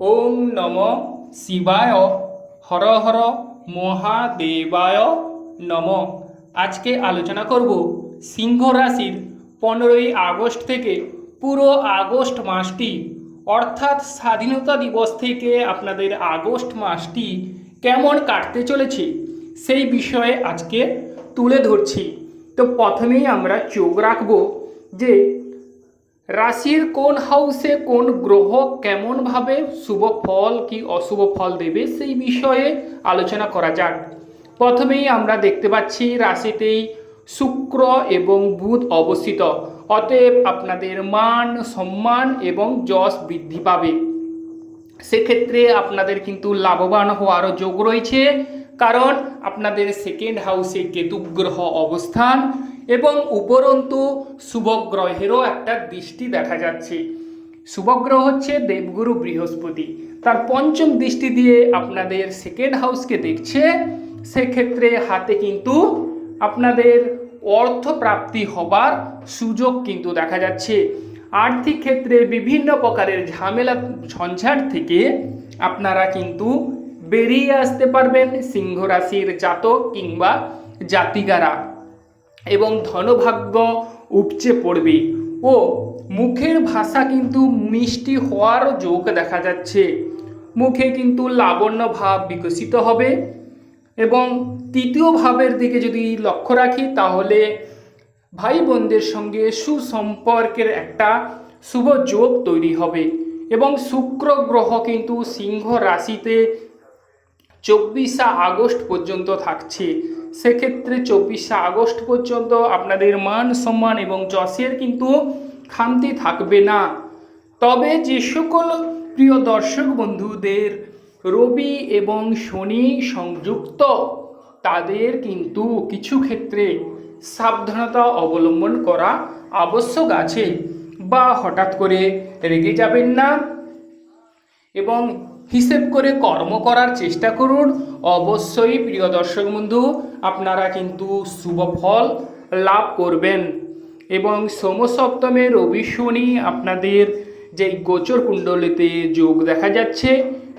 ওং নম শিবায় হর হর মহাদেবায় নম। আজকে আলোচনা করব সিংহ রাশির পনেরোই আগস্ট থেকে পুরো আগস্ট মাসটি, অর্থাৎ স্বাধীনতা দিবস থেকে আপনাদের আগস্ট মাসটি কেমন কাটতে চলেছে সেই বিষয়ে আজকে তুলে ধরছি। তো প্রথমেই আমরা চোখ রাখব যে রাশির কোন হাউসে কোন গ্রহ কেমনভাবে শুভ ফল কি অশুভ ফল দেবে সেই বিষয়ে আলোচনা করা যাক। প্রথমেই আমরা দেখতে পাচ্ছি রাশিতেই শুক্র এবং বুধ অবস্থিত। অতএব আপনাদের মান, সম্মান এবং যশ বৃদ্ধি পাবে। সেক্ষেত্রে আপনাদের কিন্তু লাভবান হওয়ারও যোগ রয়েছে। কারণ আপনাদের সেকেন্ড হাউসে কেতু গ্রহ অবস্থান এবং উপরন্তু শুভগ্রহেরও একটা দৃষ্টি দেখা যাচ্ছে। শুভগ্রহ হচ্ছে দেবগুরু বৃহস্পতি। তার পঞ্চম দৃষ্টি দিয়ে আপনাদের সেকেন্ড হাউসকে দেখছে, সেক্ষেত্রে হাতে কিন্তু আপনাদের অর্থ প্রাপ্তি হবার সুযোগ কিন্তু দেখা যাচ্ছে। আর্থিক ক্ষেত্রে বিভিন্ন প্রকারের ঝামেলা, ঝঞ্ঝাট থেকে আপনারা কিন্তু বেরিয়ে আসতে পারবেন সিংহ রাশির জাতক কিংবা জাতিকারা। এবং ধনভাগ্য উপচে পড়বে। ও, মুখের ভাষা কিন্তু মিষ্টি হওয়ারও যোগ দেখা যাচ্ছে। মুখে কিন্তু লাবণ্য ভাব বিকশিত হবে। এবং তৃতীয় ভাবের দিকে যদি লক্ষ্য রাখি, তাহলে ভাই বোনদের সঙ্গে সুসম্পর্কের একটা শুভ যোগ তৈরি হবে। এবং শুক্র গ্রহ কিন্তু সিংহ রাশিতে চব্বিশে আগস্ট পর্যন্ত থাকছে। সেক্ষেত্রে চব্বিশে আগস্ট পর্যন্ত আপনাদের মান সম্মান এবং যশের কিন্তু খামতি থাকবে না। তবে যে সকল প্রিয় দর্শক বন্ধুদের রবি এবং শনি সংযুক্ত, তাদের কিন্তু কিছু ক্ষেত্রে সাবধানতা অবলম্বন করা আবশ্যক আছে বা হঠাৎ করে রেগে যাবেন না। এবং হিসেব করে কর্ম করার চেষ্টা করুন। অবশ্যই প্রিয় দর্শক বন্ধু, আপনারা কিন্তু শুভ ফল লাভ করবেন। এবং সোমসপ্তমে রবি শনি আপনাদের যে গোচর কুণ্ডলিতে যোগ দেখা যাচ্ছে,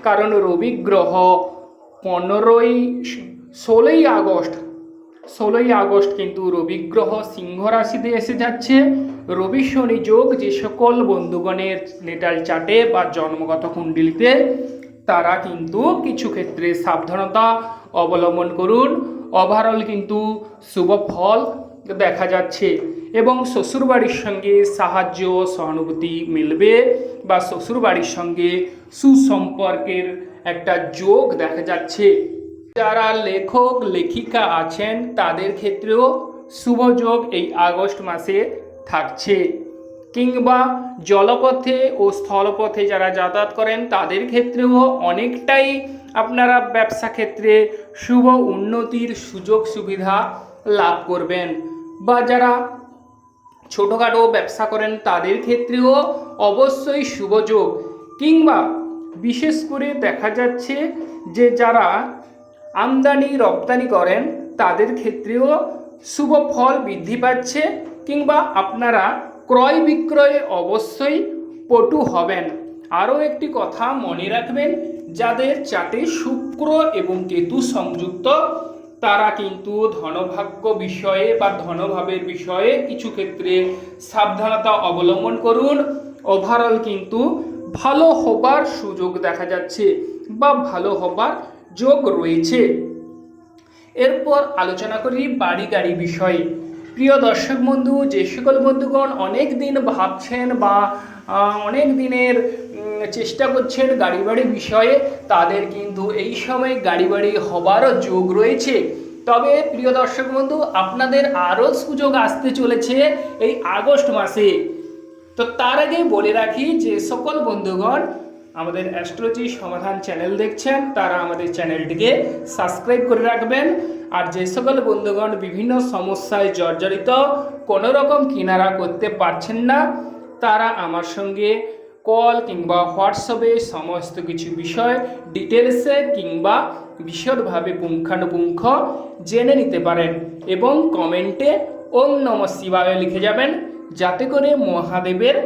কারণ রবি গ্রহ পনেরোই ষোলোই আগস্ট ষোলোই আগস্ট কিন্তু রবি গ্রহ সিংহ রাশিতে এসে যাচ্ছে। রবি শনি যোগ যে সকল বন্ধুগণের নেটাল চাটে বা জন্মগত কুণ্ডলিতে তারা কিন্তু কিছু ক্ষেত্রে সাবধানতা অবলম্বন করুন। ওভারঅল কিন্তু শুভ ফল দেখা যাচ্ছে এবং শ্বশুরবাড়ির সঙ্গে সাহায্য সহানুভূতি মিলবে বা শ্বশুরবাড়ির সঙ্গে সুসম্পর্কের একটা যোগ দেখা যাচ্ছে। যারা লেখক, লেখিকা আছেন, তাদের ক্ষেত্রেও শুভ যোগ এই আগস্ট মাসে থাকছে। কিংবা জলপথে ও স্থলপথে যারা যাতায়াত করেন, তাদের ক্ষেত্রেও অনেকটাই আপনারা ব্যবসা ক্ষেত্রে শুভ উন্নতির সুযোগ সুবিধা লাভ করবেন। বা যারা ছোটোখাটো ব্যবসা করেন, তাদের ক্ষেত্রেও অবশ্যই শুভযোগ কিংবা বিশেষ করে দেখা যাচ্ছে যে যারা আমদানি, রপ্তানি করেন, তাদের ক্ষেত্রেও শুভ ফল বৃদ্ধি পাচ্ছে কিংবা আপনারা ক্রয় বিক্রয়ে অবশ্যই পটু হবেন। আরও একটি কথা মনে রাখবেন, যাদের চাটে শুক্র এবং কেতু সংযুক্ত, তারা কিন্তু ধনভাগ্য বিষয়ে বা ধনভাবের বিষয়ে কিছু ক্ষেত্রে সাবধানতা অবলম্বন করুন। ওভারঅল কিন্তু ভালো হবার সুযোগ দেখা যাচ্ছে বা ভালো হবার যোগ রয়েছে। এরপর আলোচনা করি বাড়ি গাড়ি বিষয়ে। প্রিয় দর্শক বন্ধু, যে সকল বন্ধুগণ অনেক দিন ভাবছেন বা অনেক দিনের চেষ্টা করছেন গাড়ি বাড়ি বিষয়ে, তাদের কিন্তু এই সময় গাড়ি বাড়ি হবারও যোগ রয়েছে। তবে প্রিয় দর্শক বন্ধু, আপনাদের আরও সুযোগ আসতে চলেছে এই আগস্ট মাসে। তো তার আগে বলে রাখি যে সকল বন্ধুগণ আমাদের অ্যাস্ট্রোলজি সমাধান চ্যানেল দেখছেন, তারা আমাদের চ্যানেলটিকে সাবস্ক্রাইব করে রাখবেন। আর যে সকল বন্ধুগণ বিভিন্ন সমস্যায় জর্জরিত কোনো রকম কিনারা করতে পারছেন না, তারা আমার সঙ্গে কল কিংবা হোয়াটসঅ্যাপে সমস্ত কিছু বিষয় ডিটেলসে কিংবা বিশদভাবে পুঙ্খানুপুঙ্খ জেনে নিতে পারেন এবং কমেন্টে ওম নম শিবায় লিখে যাবেন। যাতে করে মহাদেবের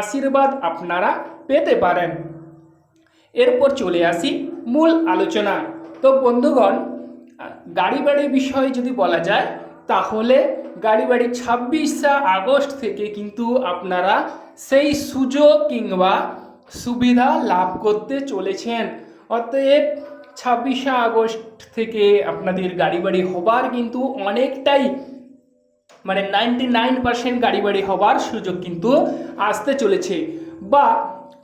আশীর্বাদ আপনারা পেতে পারেন। এরপর চলে আসি মূল আলোচনা তো বন্ধুগণ, গাড়ি বাড়ি বিষয়ে যদি বলা যায়, তাহলে গাড়ি বাড়ি ছাব্বিশে আগস্ট থেকে কিন্তু আপনারা সেই সুযোগ কিংবা সুবিধা লাভ করতে চলেছেন। অতএব ছাব্বিশে আগস্ট থেকে আপনাদের গাড়ি বাড়ি হবার কিন্তু অনেকটাই মানে নাইনটি নাইন পার্সেন্ট গাড়ি বাড়ি হবার সুযোগ কিন্তু আসতে চলেছে। বা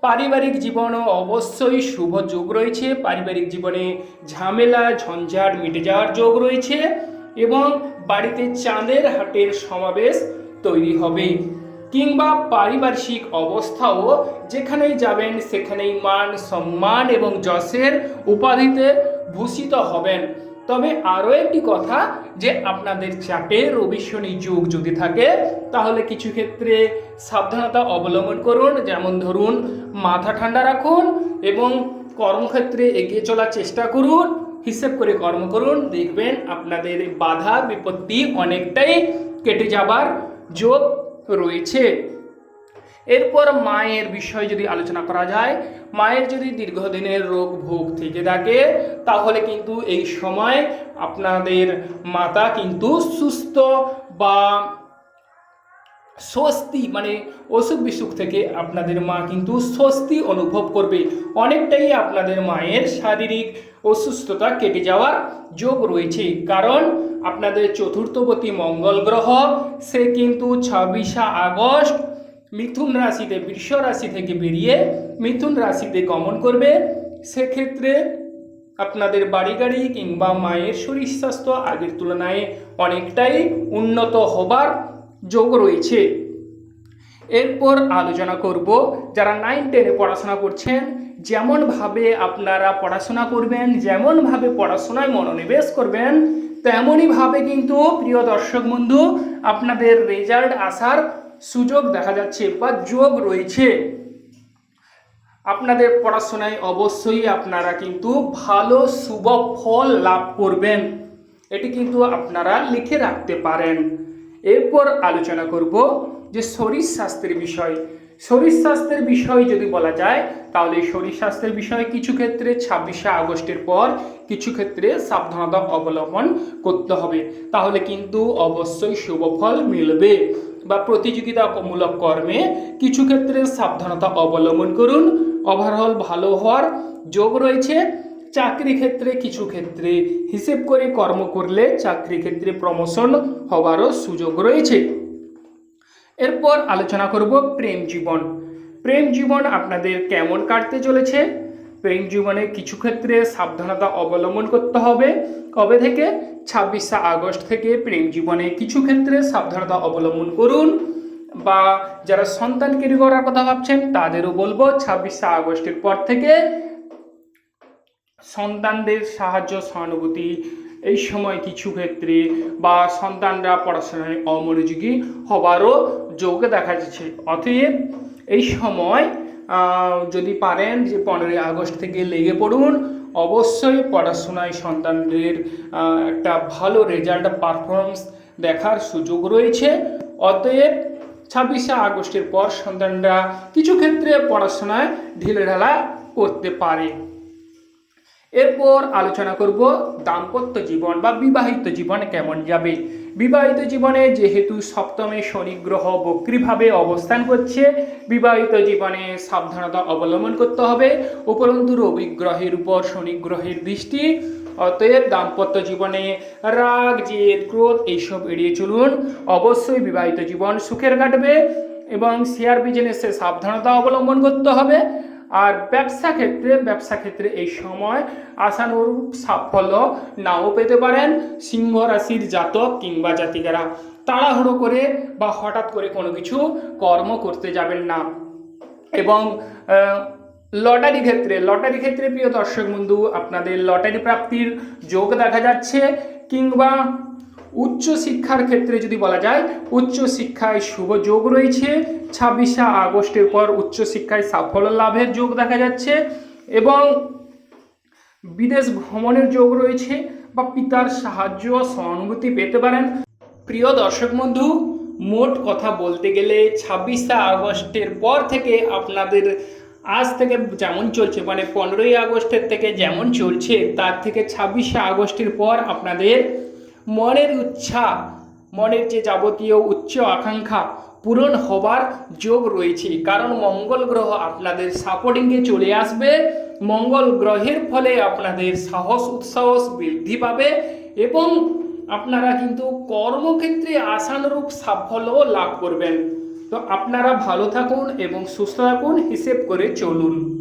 পারিবারিক জীবনও অবশ্যই শুভ যোগ রয়েছে। পারিবারিক জীবনে ঝামেলা, ঝঞ্ঝাট মিটে যাওয়ার যোগ রয়েছে এবং বাড়িতে চাঁদের হাটের সমাবেশ তৈরি হবে। কিংবা পারিপার্শ্বিক অবস্থাও যেখানেই যাবেন সেখানেই মান, সম্মান এবং যশের উপাধিতে ভূষিত হবেন। তবে আরও একটি কথা যে আপনাদের চাটে রবি শনি যোগ যদি থাকে, তাহলে কিছু ক্ষেত্রে সাবধানতা অবলম্বন করুন। যেমন ধরুন, মাথা ঠান্ডা রাখুন এবং কর্মক্ষেত্রে এগিয়ে চলার চেষ্টা করুন, হিসেব করে কর্ম করুন। দেখবেন আপনাদের বাধা, বিপত্তি অনেকটাই কেটে যাবার যোগ রয়েছে। এরপর মায়ের বিষয় যদি আলোচনা করা যায়, মায়ের যদি দীর্ঘদিনের রোগ ভোগ থেকে থাকে, তাহলে কিন্তু এই সময় আপনাদের মাতা কিন্তু সুস্থ বা স্বস্তি মানে অসুখ বিসুখ থেকে আপনাদের মা কিন্তু স্বস্তি অনুভব করবে। অনেকটাই আপনাদের মায়ের শারীরিক অসুস্থতা কেটে যাওয়ার যোগ রয়েছে। কারণ আপনাদের চতুর্থপতি মঙ্গল গ্রহ, সে কিন্তু ছাব্বিশে আগস্ট মিথুন রাশিতে বৃষ রাশি থেকে বেরিয়ে মিথুন রাশিতে গমন করবে। সেক্ষেত্রে আপনাদের বাড়ি গাড়ি কিংবা মায়ের শরীর স্বাস্থ্য আগের তুলনায় অনেকটাই উন্নত হবার যোগ রয়েছে। এরপর আলোচনা করব, যারা নাইন টেনে পড়াশোনা করছেন, যেমনভাবে আপনারা পড়াশোনা করবেন, যেমনভাবে পড়াশোনায় মনোনিবেশ করবেন, তেমনইভাবে কিন্তু প্রিয় দর্শক বন্ধু, আপনাদের রেজাল্ট আসার সুযোগ দেখা যাচ্ছে বা যোগ রয়েছে। আপনাদের পড়াশোনায় অবশ্যই আপনারা কিন্তু ভালো, শুভ ফল লাভ করবেন। এটি কিন্তু আপনারা লিখে রাখতে পারেন। এরপর আলোচনা করব যে শরীর স্বাস্থ্যের বিষয়। শরীর স্বাস্থ্যের বিষয় যদি বলা যায়, তাহলে শরীর স্বাস্থ্যের বিষয়ে কিছু ক্ষেত্রে ছাব্বিশে আগস্টের পর কিছু ক্ষেত্রে সাবধানতা অবলম্বন করতে হবে। তাহলে কিন্তু অবশ্যই শুভ ফল মিলবে। বা প্রতিযোগিতামূলক কর্মে কিছু ক্ষেত্রে সাবধানতা অবলম্বন করুন। ওভারঅল ভালো হওয়ার যোগ রয়েছে। চাকরি ক্ষেত্রে কিছু ক্ষেত্রে হিসেব করে কর্ম করলে চাকরি ক্ষেত্রে প্রমোশন হওয়ারও সুযোগ রয়েছে। এরপর আলোচনা করব প্রেম জীবন। প্রেম জীবন আপনাদের কেমন কাটতে চলেছে? প্রেম জীবনে কিছু ক্ষেত্রে সাবধানতা অবলম্বন করতে হবে। কবে থেকে? ছাব্বিশে আগস্ট থেকে প্রেম জীবনে কিছু ক্ষেত্রে সাবধানতা অবলম্বন করুন বা যারা সন্তান কেরি করার কথা ভাবছেন, তাদেরও বলব ছাব্বিশে আগস্টের পর থেকে সন্তানদের সাহায্য, সহানুভূতি এই সময় কিছু ক্ষেত্রে বা সন্তানরা পড়াশোনায় অমনোযোগী হবারও যোগ দেখা যাচ্ছে। অতএব এই সময় যদি পারেন যে পনেরোই আগস্ট থেকে লেগে পড়ুন, অবশ্যই পড়াশোনায় সন্তানদের একটা ভালো রেজাল্ট পারফরমেন্স দেখার সুযোগ রয়েছে। অতএব ছাব্বিশে আগস্টের পর সন্তানরা কিছু ক্ষেত্রে পড়াশোনায় ঢিলেঢালা করতে পারে। এরপর আলোচনা করব দাম্পত্য জীবন বা বিবাহিত জীবন কেমন যাবে। বিবাহিত জীবনে যেহেতু সপ্তমে শনি গ্রহ বক্রিভাবে অবস্থান করছে, বিবাহিত জীবনে সাবধানতা অবলম্বন করতে হবে। উপরন্তু রবি গ্রহের উপর শনি গ্রহের দৃষ্টি, অতএব দাম্পত্য জীবনে রাগ, জেদ, ক্রোধ এইসব এড়িয়ে চলুন। অবশ্যই বিবাহিত জীবন সুখের কাটবে এবং শেয়ার বিজনেসে সাবধানতা অবলম্বন করতে হবে। আর ব্যবসা ক্ষেত্রে ব্যবসা ক্ষেত্রে এই সময় আশানুরূপ সাফল্য নাও পেতে পারেন সিংহ রাশির জাতক কিংবা জাতিকারা। তাড়াহুড়ো করে বা হঠাৎ করে কোনো কিছু কর্ম করতে যাবেন না। এবং লটারি ক্ষেত্রে লটারি ক্ষেত্রে প্রিয় দর্শক বন্ধু, আপনাদের লটারি প্রাপ্তির যোগ দেখা যাচ্ছে কিংবা উচ্চ শিক্ষার ক্ষেত্রে যদি বলা যায়, উচ্চ শিক্ষায় শুভ যোগ রয়েছে। ছাব্বিশে আগস্টের পর উচ্চ শিক্ষায় সাফল্য লাভের যোগ দেখা যাচ্ছে এবং বিদেশ ভ্রমণের যোগ রয়েছে বা পিতার সাহায্য সহানুভূতি পেতে পারেন। প্রিয় দর্শক বন্ধু, মোট কথা বলতে গেলে ছাব্বিশে আগস্টের পর থেকে আপনাদের আজ থেকে যেমন চলছে মানে পনেরোই আগস্টের থেকে যেমন চলছে, তার থেকে ছাব্বিশে আগস্টের পর আপনাদের মনের উচ্ছা, মনের যে যাবতীয় উচ্চ আকাঙ্ক্ষা পূরণ হবার যোগ রয়েছে। কারণ মঙ্গল গ্রহ আপনাদের সাপোর্টিংয়ে চলে আসবে। মঙ্গল গ্রহের ফলে আপনাদের সাহস, উৎসাহস বৃদ্ধি পাবে এবং আপনারা কিন্তু কর্মক্ষেত্রে আশানুরূপ সাফল্য লাভ করবেন। তো আপনারা ভালো থাকুন এবং সুস্থ থাকুন, হিসেব করে চলুন।